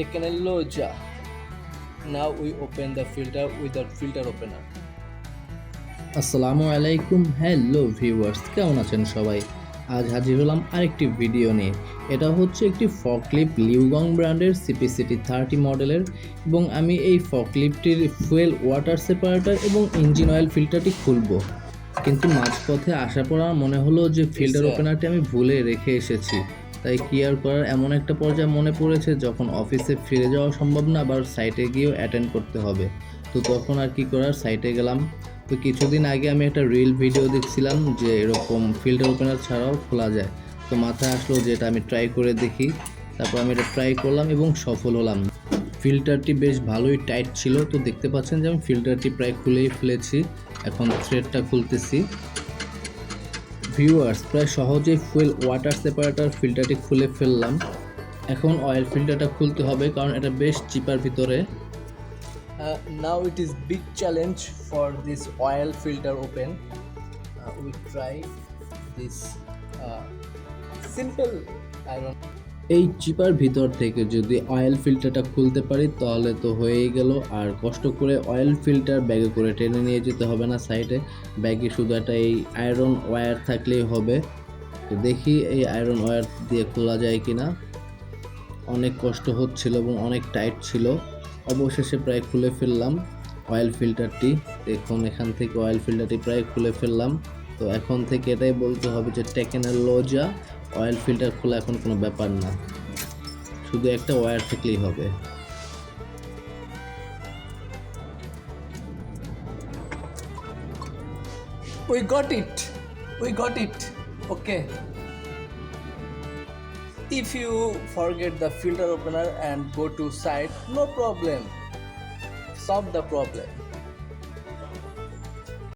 Technologia. Now we open the filter with the filter opener. আসসালামু আলাইকুম hello viewers কেমন আছেন সবাই আজ হাজির হলাম আরেকটি ভিডিও নিয়ে এটা হচ্ছে একটি ফকলিপ লিউগং ব্র্যান্ডের সিপিসিটি থার্টি মডেলের এবং আমি এই ফকলিপটির ফুয়েল ওয়াটার সেপারেটর এবং ইঞ্জিন অয়েল ফিল্টারটি খুলবো কিন্তু মাঝপথে আসার পর আমার মনে হলো যে ফিল্টার. ওপেনারটি আমি ভুলে রেখে এসেছি তাই কি আর করার? এমন একটা পর্যায়ে মনে পড়েছে যখন অফিসে ফিরে যাওয়া সম্ভব না, আবার সাইটে গিয়েও অ্যাটেন্ড করতে হবে। তো তখন আর কি করার? সাইটে গেলাম। তো কিছুদিন আগে আমি একটা রিল ভিডিও দেখছিলাম যে এরকম ফিল্টার ওপেনার ছাড়াও খোলা যায়। তো মাথায় আসলো যে এটা আমি ট্রাই করে দেখি। তারপর আমি এটা ট্রাই করলাম এবং সফল হলাম। ফিল্টারটি বেশ ভালোই টাইট ছিল। তো দেখতে পাচ্ছেন যে আমি ফিল্টারটি প্রায় খুলেই ফেলেছি। এখন থ্রেডটা খুলতেছি। ভিউয়ার্স প্রায় সহজেই ফুয়েল ওয়াটার সেপারেটার ফিল্টারটি খুলে ফেললাম। এখন অয়েল ফিল্টারটা খুলতে হবে, কারণ এটা বেশ চিপার ভিতরে। Now it is big challenge for this oil filter open we try this simple iron. এই চিপার ভিতর থেকে যদি অয়েল ফিল্টারটা খুলতে পারি, তাহলে তো হয়েই গেল। আর কষ্ট করে অয়েল ফিল্টার ব্যাগে করে টেনে নিয়ে যেতে হবে না সাইডে ব্যাগে শুধু একটা এই আয়রন ওয়্যার থাকলেই হবে। তো দেখি এই আয়রন ওয়্যার দিয়ে খোলা যায় কি না অনেক কষ্ট হচ্ছিল এবং অনেক টাইট ছিল। অবশেষে প্রায় খুলে ফেললাম অয়েল ফিল্টারটি দেখুন, এখান থেকে অয়েল ফিল্টারটি প্রায় খুলে ফেললাম। তো এখন থেকে এটাই বলতে হবে যে টেকেনের লোজা অয়েল ফিল্টার খোলা এখন কোনো ব্যাপার না শুধু একটা ওয়্যার থাকলেই হবে We got it. We got it. Okay. If you forget the filter opener and go to site, no problem. Solve the problem.